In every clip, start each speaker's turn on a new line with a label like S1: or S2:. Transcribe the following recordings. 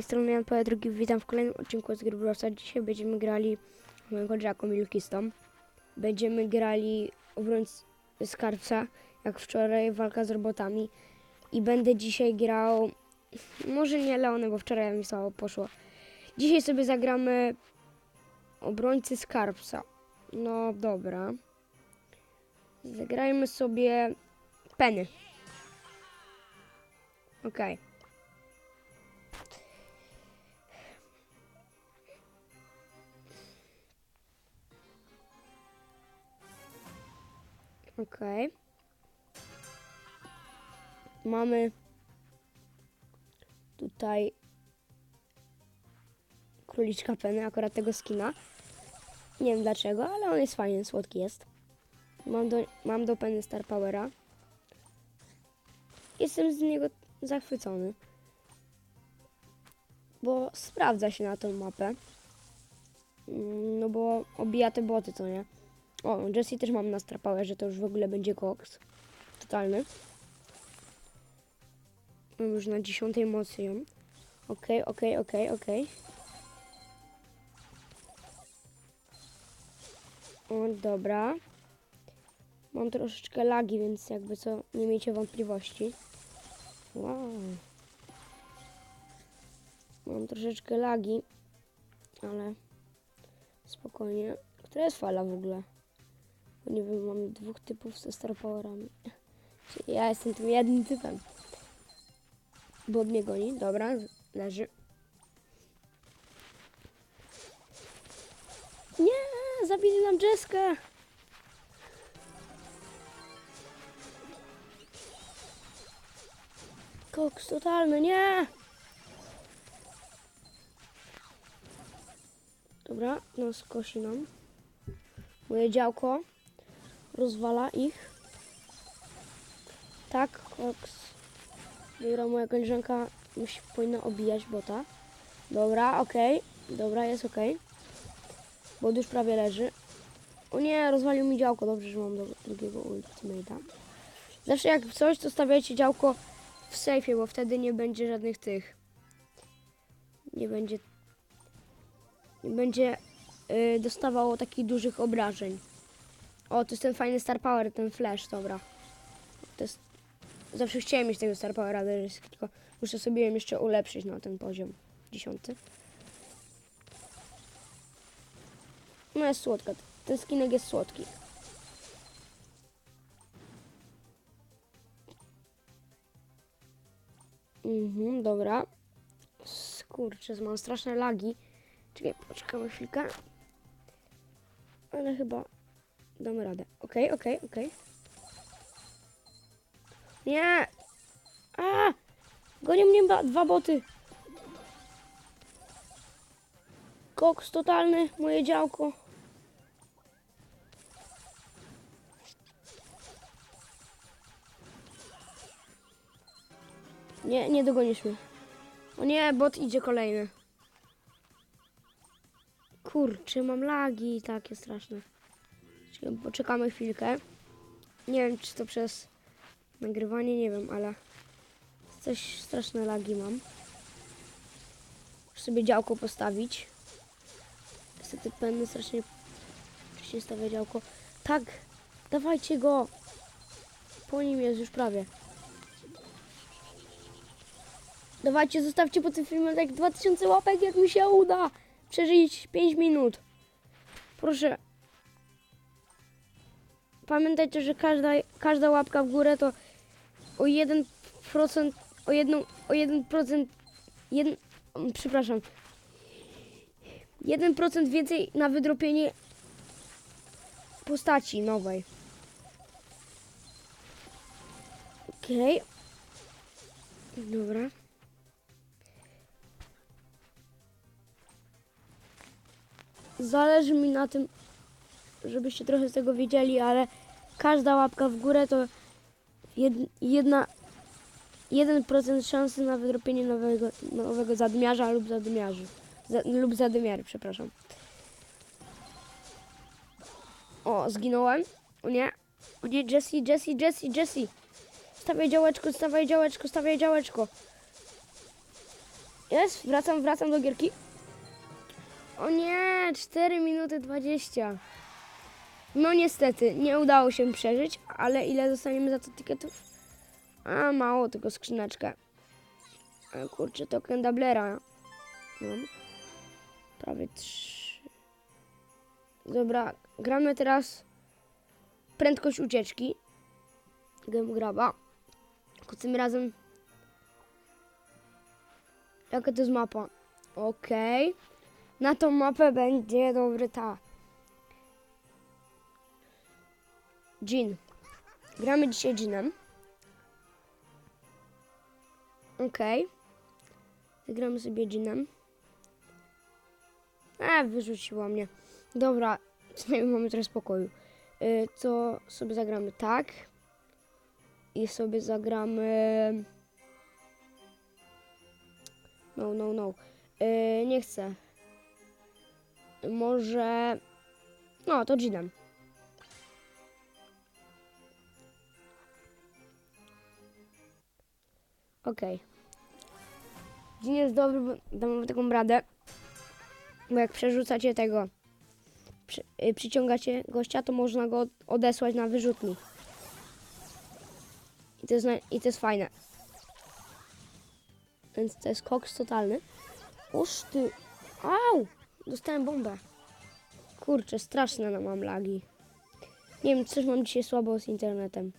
S1: tej strony Jan Paweł II, witam w kolejnym odcinku z gry Brosa. Dzisiaj będziemy grali mojego Jacką Milkistą. Będziemy grali obrońc skarbca, jak wczoraj, walka z robotami. I będę dzisiaj grał, może nie Leony, bo wczoraj mi słabo poszło. Dzisiaj sobie zagramy obrońcy skarbca. No dobra. Zagrajmy sobie Penny. Okej. Okej. Mamy tutaj króliczka Penny, akurat tego skina. Nie wiem dlaczego, ale on jest fajny, słodki jest. Mam do, mam do Penny Star Powera. Jestem z niego zachwycony. Bo sprawdza się na tą mapę. Mm, No bo obija te boty, co nie? O, Jessie też mam na Powerze, to już w ogóle będzie koks. Totalny. Mam już na dziesiątej mocy ją. Okej, okej, okej, okej. O, dobra. Mam troszeczkę lagi, więc jakby co, nie miejcie wątpliwości. Wow. Mam troszeczkę lagi, ale spokojnie. Która jest fala w ogóle? Bo nie wiem, mam dwóch typów ze Star Powerami. Ja jestem tym jednym typem. Bob mnie goni, dobra, leży. Nie, zabili nam Jesskę. Koks totalny, nie! Dobra, no skosi nam. Moje działko rozwala ich. Tak, koks. Dobra, moja koleżanka musi, powinna obijać bota. Dobra, okej. Dobra, jest okej. Bot już prawie leży. O nie, rozwalił mi działko. Dobrze, że mam do, drugiego ultimate'a. Zawsze jak coś, to stawiajcie działko w sejfie, bo wtedy nie będzie żadnych tych. Nie będzie. Nie będzie y, dostawało takich dużych obrażeń. O, to jest ten fajny Star Power, ten flash, dobra. To jest... Zawsze chciałem mieć tego Star Powera, tylko muszę sobie jeszcze ulepszyć na ten poziom dziesiąty. No jest słodka, ten skinek jest słodki. Mhm, dobra. Skurczę, mam straszne lagi. Czekaj, poczekamy chwilkę. Ale chyba damy radę. Okej, okej, okej. Nie! A! Gonią mnie dwa boty. Koks totalny, moje działko. Nie, nie dogonisz mnie. O nie, bot idzie kolejny. Kurczę, mam lagi takie straszne. Poczekamy chwilkę. Nie wiem, czy to przez nagrywanie, nie wiem, ale coś straszne lagi mam. Muszę sobie działko postawić. Niestety penny strasznie wcześniej stawia działko. Tak, dawajcie go. Po nim jest już prawie. Dawajcie, zostawcie po tym filmie tak 2000 łapek, jak mi się uda przeżyć 5 minut. Proszę. Pamiętajcie, że każda, każda łapka w górę to o 1%, o jedną, o 1%, jeden, mm, przepraszam, 1% więcej na wydropienie postaci nowej. Okej. Dobra. Zależy mi na tym, żebyście trochę z tego wiedzieli, ale każda łapka w górę to jed, jedna 1% szansy na wydropienie nowego, nowego zadmiarza lub zadmiarzy. Za, lub zadymiary, przepraszam. O, zginąłem. O nie. O nie, Jessie, Jessie, Jessie, Jessie. Stawiaj działeczko, stawiaj działeczko, stawiaj działeczko. Jest, wracam, wracam do gierki. O nie, 4 minuty 20. No niestety, nie udało się przeżyć, ale ile dostaniemy za to tiketów? A, mało, tylko skrzyneczkę. A, kurczę, token Dablera. Mam. Prawie 3. Dobra, gramy teraz prędkość ucieczki. Game graba. Tylko tym razem Jaka to jest mapa? Okej. Na tą mapę będzie dobry ta. Jean. Gramy dzisiaj Jeanem. Okej. Zagramy sobie Jeanem. A, wyrzuciła mnie. Dobra, przynajmniej mamy trochę spokoju. Y, to sobie zagramy tak. I sobie zagramy... No, no, no. Yy, nie chcę. Może... No, to Jeanem. Okej. Jean jest dobry, bo dam taką radę. Bo jak przerzucacie tego, przy, yy, przyciągacie gościa, to można go odesłać na wyrzutni. I to jest, na, i to jest fajne. Więc to jest koks totalny. Oż ty. Au! Dostałem bombę. Kurczę, straszne no mam lagi. Nie wiem, coś mam dzisiaj słabo z internetem.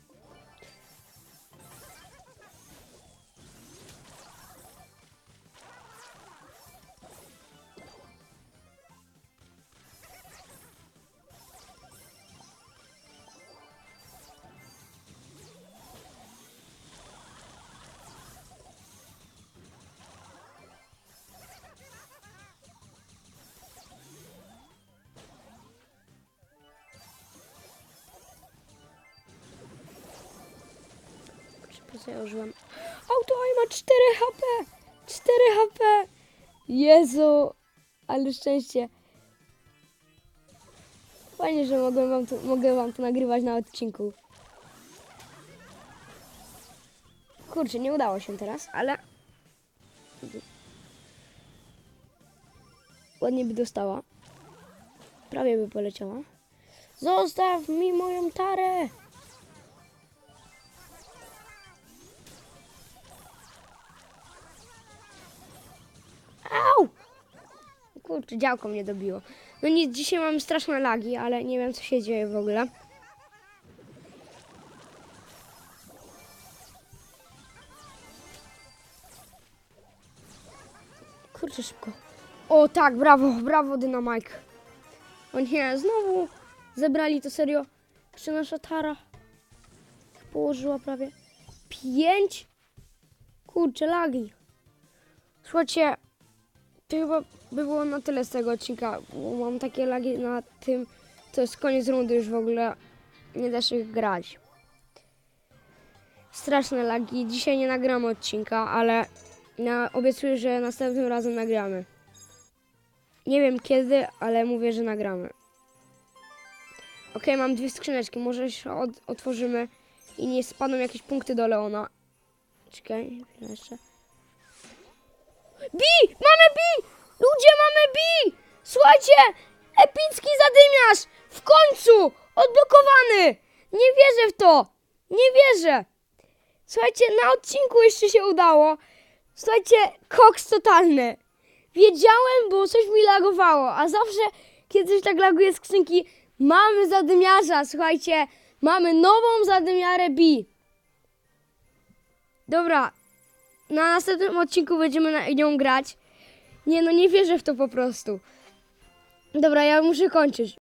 S1: Sobie użyłam. Auto ma 4 HP! 4 HP! Jezu! Ale szczęście. Fajnie, że mogę wam, to, mogę wam to nagrywać na odcinku. Kurczę, nie udało się teraz, ale... Ładnie by dostała. Prawie by poleciała. Zostaw mi moją tarę! Kurczę, działko mnie dobiło. No nic, dzisiaj mam straszne lagi, ale nie wiem co się dzieje w ogóle. Kurczę, szybko. O tak, brawo, brawo Dynamike. O nie, znowu zebrali to serio. Jeszcze nasza tara położyła prawie pięć. Kurczę, lagi. Słuchajcie, to chyba by było na tyle z tego odcinka, bo mam takie lagi na tym, to jest koniec rundy już w ogóle, nie da się grać. Straszne lagi, dzisiaj nie nagramy odcinka, ale na, obiecuję, że następnym razem nagramy. Nie wiem kiedy, ale mówię, że nagramy. Ok, mam dwie skrzyneczki, może się od, otworzymy i nie spadną jakieś punkty do Leona. Czekaj, jeszcze. Bi! Słuchajcie! Epicki zadymiarz! W końcu! Odblokowany! Nie wierzę w to! Nie wierzę! Słuchajcie, na odcinku jeszcze się udało. Słuchajcie, koks totalny. Wiedziałem, bo coś mi lagowało, a zawsze, kiedy coś tak laguje skrzynki, mamy zadymiarza. Słuchajcie, mamy nową zadymiarę bi. Dobra, na następnym odcinku będziemy na nią grać. Nie no, nie wierzę w to po prostu. Dobra, ja muszę kończyć.